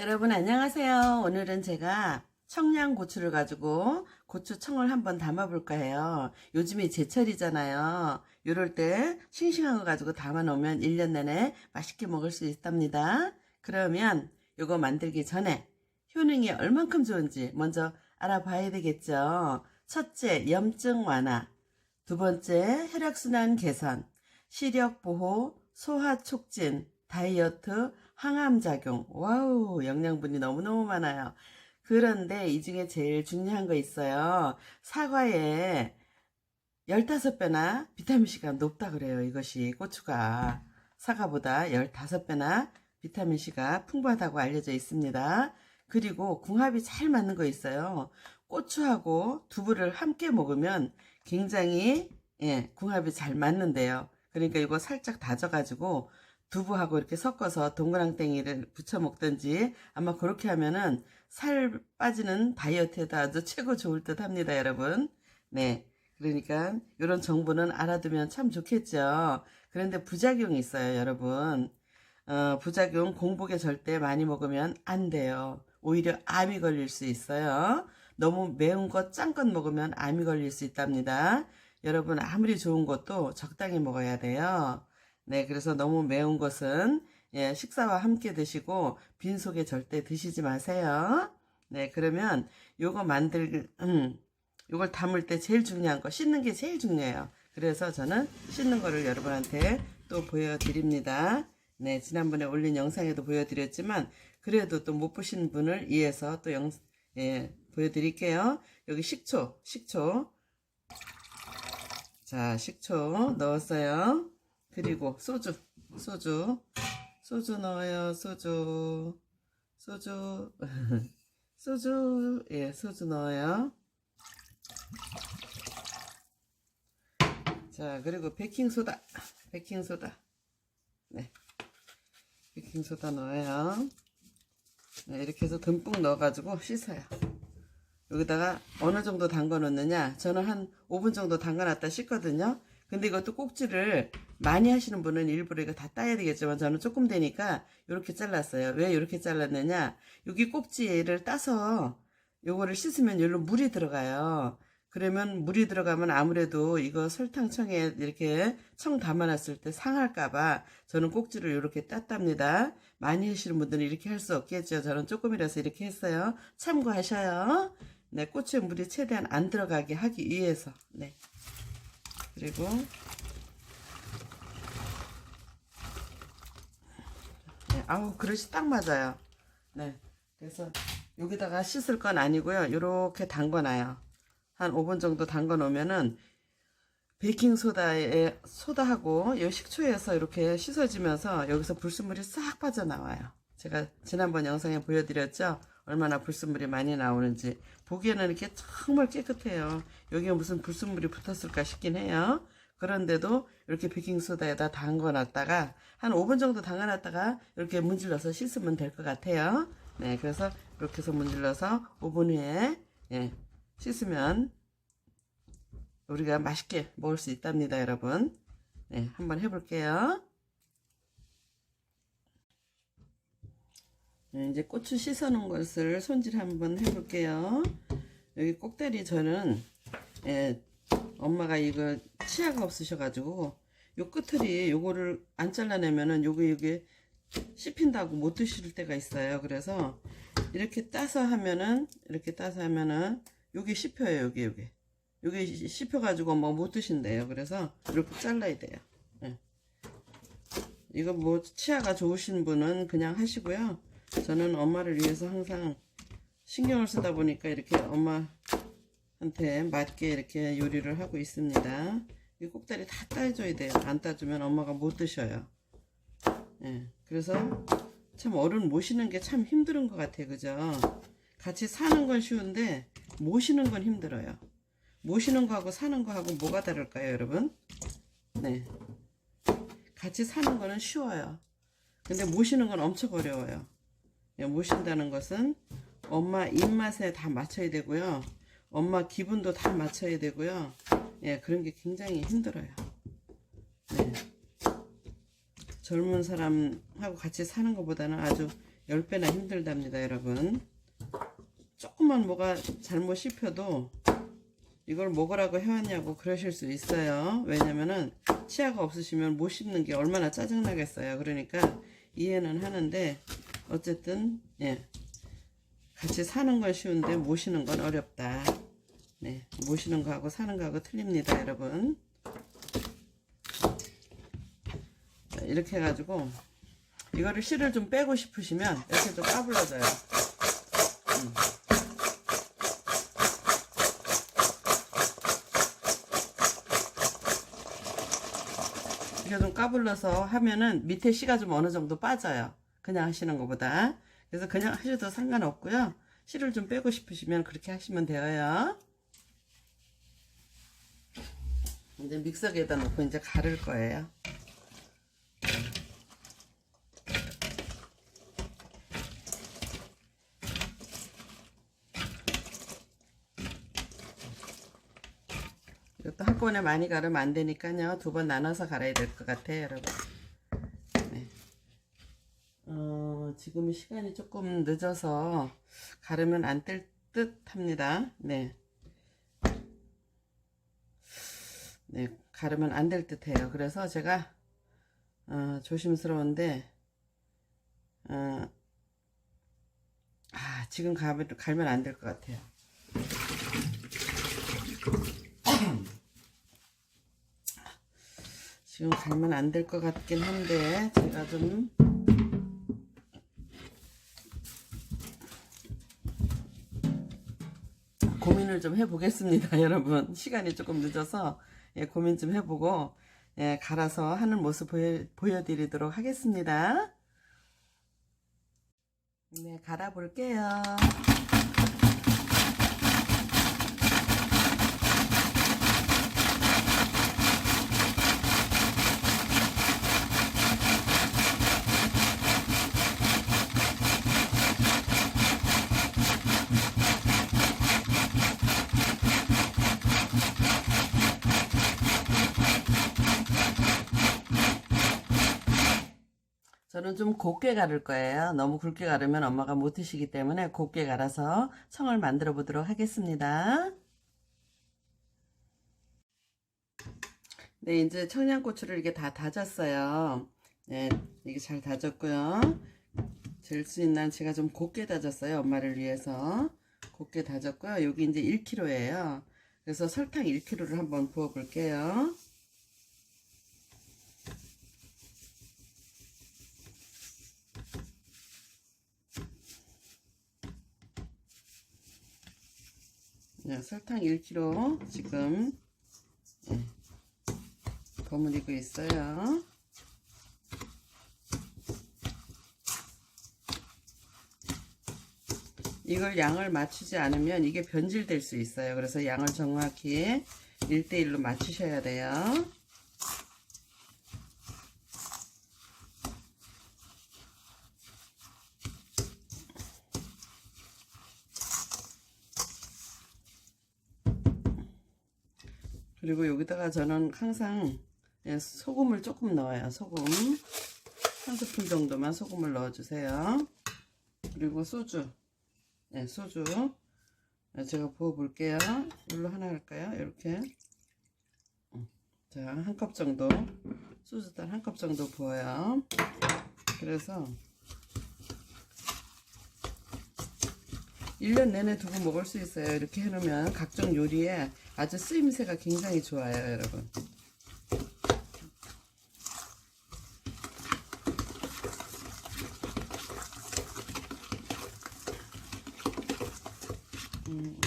여러분 안녕하세요. 오늘은 제가 청양고추를 가지고 고추청을 한번 담아볼까 해요. 요즘이 제철이잖아요. 요럴 때 싱싱한 거 가지고 담아 놓으면 1년 내내 맛있게 먹을 수 있답니다. 그러면 요거 만들기 전에 효능이 얼만큼 좋은지 먼저 알아봐야 되겠죠. 첫째, 염증 완화. 두 번째, 혈액순환 개선. 시력 보호, 소화 촉진, 다이어트, 항암 작용. 와우, 영양분이 너무너무 많아요. 그런데 이 중에 제일 중요한 거 있어요. 사과에 15배나 비타민C가 높다 그래요. 이것이 고추가. 사과보다 15배나 비타민C가 풍부하다고 알려져 있습니다. 그리고 궁합이 잘 맞는 거 있어요. 고추하고 두부를 함께 먹으면 굉장히 예, 궁합이 잘 맞는데요. 그러니까 이거 살짝 다져가지고 두부하고 이렇게 섞어서 동그랑땡이를 부쳐 먹든지 아마 그렇게 하면은 살 빠지는 다이어트에다 아주 최고 좋을 듯 합니다, 여러분. 네. 그러니까 이런 정보는 알아두면 참 좋겠죠. 그런데 부작용이 있어요, 여러분. 어, 부작용 공복에 절대 많이 먹으면 안 돼요. 오히려 암이 걸릴 수 있어요. 너무 매운 것, 짠 것 먹으면 암이 걸릴 수 있답니다. 여러분, 아무리 좋은 것도 적당히 먹어야 돼요. 네, 그래서 너무 매운 것은 예, 식사와 함께 드시고 빈속에 절대 드시지 마세요. 네, 그러면 요거 만들 음, 요걸 담을 때 제일 중요한 거 씻는 게 제일 중요해요. 그래서 저는 씻는 거를 여러분한테 또 보여드립니다. 네, 지난번에 올린 영상에도 보여드렸지만 그래도 또 못 보신 분을 위해서 또 영, 예, 보여드릴게요. 여기 식초, 식초. 자, 식초 넣었어요. 그리고 소주, 소주, 소주 넣어요, 소주, 소주, 소주, 예, 소주 넣어요. 자, 그리고 베킹소다, 베킹소다, 네, 베킹소다 넣어요. 네, 이렇게 해서 듬뿍 넣어 가지고 씻어요. 여기다가 어느 정도 담가 놓느냐? 저는 한 5분 정도 담가 놨다 씻거든요. 근데 이것도 꼭지를 많이 하시는 분은 일부러 이거 다 따야 되겠지만 저는 조금 되니까 이렇게 잘랐어요. 왜 이렇게 잘랐느냐? 여기 꼭지를 따서 요거를 씻으면 여기로 물이 들어가요. 그러면 물이 들어가면 아무래도 이거 설탕청에 이렇게 청 담아놨을 때 상할까봐 저는 꼭지를 이렇게 땄답니다. 많이 하시는 분들은 이렇게 할 수 없겠죠. 저는 조금이라서 이렇게 했어요. 참고하셔요. 네, 고추에 물이 최대한 안 들어가게 하기 위해서. 네. 그리고 네, 아우 그릇이 딱 맞아요. 네. 그래서 여기다가 씻을 건 아니고요. 이렇게 담궈놔요. 한 5분 정도 담궈 놓으면은 베이킹 소다에 소다하고 이 식초에서 이렇게 씻어지면서 여기서 불순물이 싹 빠져나와요. 제가 지난번 영상에 보여드렸죠. 얼마나 불순물이 많이 나오는지 보기에는 이렇게 정말 깨끗해요. 여기에 무슨 불순물이 붙었을까 싶긴 해요. 그런데도 이렇게 베이킹소다에다 담궈놨다가 한 5분 정도 담가놨다가 이렇게 문질러서 씻으면 될 것 같아요. 네, 그래서 이렇게 해서 문질러서 5분 후에 예, 씻으면 우리가 맛있게 먹을 수 있답니다, 여러분. 네, 한번 해볼게요. 네, 이제 고추 씻어놓은 것을 손질 한번 해볼게요. 여기 꼭다리 저는 예, 엄마가 이거 치아가 없으셔가지고 요 끝을 요거를 안 잘라내면은 요게 요게 씹힌다고 못 드실 때가 있어요. 그래서 이렇게 따서 하면은 이렇게 따서 하면은 요게 씹혀요. 요게 요게 요게 씹혀가지고 뭐 못 드신대요. 그래서 이렇게 잘라야 돼요. 예. 이거 뭐 치아가 좋으신 분은 그냥 하시고요. 저는 엄마를 위해서 항상 신경을 쓰다 보니까 이렇게 엄마 한테 맞게 이렇게 요리를 하고 있습니다. 이 꼭다리 다 따줘야 돼요. 안 따주면 엄마가 못 드셔요. 예, 그래서 참 어른 모시는 게 참 힘든 것 같아요. 그죠? 같이 사는 건 쉬운데 모시는 건 힘들어요. 모시는 거하고 사는 거하고 뭐가 다를까요, 여러분? 네. 같이 사는 거는 쉬워요. 근데 모시는 건 엄청 어려워요. 예, 모신다는 것은 엄마 입맛에 다 맞춰야 되고요. 엄마 기분도 다 맞춰야 되고요. 예, 그런 게 굉장히 힘들어요. 네. 젊은 사람하고 같이 사는 것보다는 아주 10배나 힘들답니다, 여러분. 조금만 뭐가 잘못 씹혀도 이걸 먹으라고 해왔냐고 그러실 수 있어요. 왜냐면은 치아가 없으시면 못 씹는 게 얼마나 짜증나겠어요. 그러니까 이해는 하는데 어쨌든 예 같이 사는 건 쉬운데 모시는 건 어렵다. 네 모시는 거하고 사는 거하고 틀립니다, 여러분. 자, 이렇게 해가지고 이거를 실을 좀 빼고 싶으시면 이렇게 좀 까불러져요. 이렇게 좀 까불러서 하면은 밑에 씨가 좀 어느 정도 빠져요. 그냥 하시는 것보다. 그래서 그냥 하셔도 상관없고요. 씨를 좀 빼고 싶으시면 그렇게 하시면 되어요. 이제 믹서기에다 놓고 이제 가를 거예요. 이것도 한꺼번에 많이 가르면 안 되니까요. 두 번 나눠서 갈아야 될 것 같아요, 여러분. 네. 어, 지금 시간이 조금 늦어서 가르면 안 뜰 듯 합니다. 네. 네, 가르면 안 될 듯 해요. 그래서 제가, 어, 조심스러운데, 어, 아, 지금 가면, 갈면 안 될 것 같아요. 지금 갈면 안 될 것 같긴 한데 제가 좀 고민을 좀 해보겠습니다 여러분 시간이 조금 늦어서 예, 고민 좀 해보고 예, 갈아서 하는 모습 보여, 보여드리도록 하겠습니다. 네 갈아 볼게요 저는 좀 곱게 가를 거예요. 너무 굵게 가르면 엄마가 못 드시기 때문에 곱게 갈아서 청을 만들어 보도록 하겠습니다. 네, 이제 청양고추를 이게 다 다졌어요. 네, 이게 잘 다졌고요. 될수 있나 제가 좀 곱게 다졌어요. 엄마를 위해서. 곱게 다졌고요. 여기 이제 1kg예요. 그래서 설탕 1kg를 한번 부어 볼게요. 네, 설탕 1kg 지금 네, 버무리고 있어요. 이걸 양을 맞추지 않으면 이게 변질될 수 있어요. 그래서 양을 정확히 1대1로 맞추셔야 돼요. 그리고 여기다가 저는 항상 예, 소금을 조금 넣어요. 소금 한 스푼 정도만 소금을 넣어주세요. 그리고 소주, 네, 소주 네, 제가 부어 볼게요. 이걸로 하나 할까요? 이렇게 자, 한 컵 정도 소주단 한 컵 정도 부어요. 그래서 1년 내내 두고 먹을 수 있어요. 이렇게 해놓으면 각종 요리에 아주 쓰임새가 굉장히 좋아요, 여러분. 음.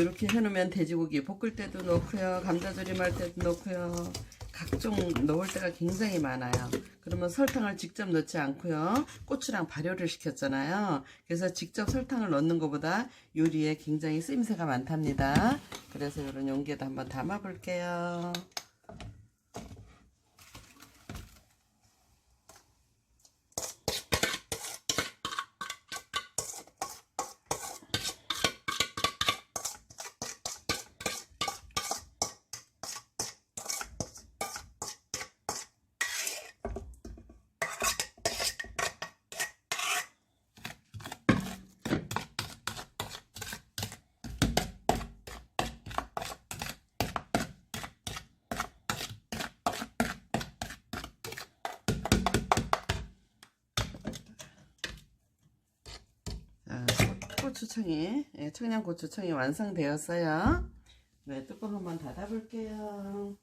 이렇게 해놓으면 돼지고기 볶을 때도 넣고요. 감자조림 할 때도 넣고요. 각종 넣을 때가 굉장히 많아요. 그러면 설탕을 직접 넣지 않고요. 고추랑 발효를 시켰잖아요. 그래서 직접 설탕을 넣는 것보다 요리에 굉장히 쓰임새가 많답니다. 그래서 이런 용기에다 한번 담아 볼게요 고추청이 예, 청양 고추청이 완성되었어요. 네, 뚜껑 한번 닫아 볼게요.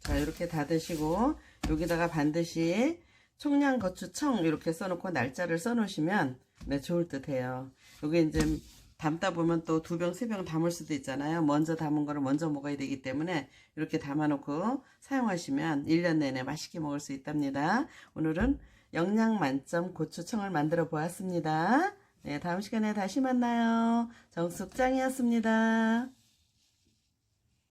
자, 이렇게 닫으시고 여기다가 반드시 청양고추청 이렇게 써놓고 날짜를 써놓으시면 네, 좋을 듯 해요. 여기 이제 담다 보면 또 두 병, 세 병 담을 수도 있잖아요. 먼저 담은 거를 먼저 먹어야 되기 때문에 이렇게 담아놓고 사용하시면 1년 내내 맛있게 먹을 수 있답니다. 오늘은 영양 만점 고추청을 만들어 보았습니다. 네, 다음 시간에 다시 만나요. 정숙장이었습니다.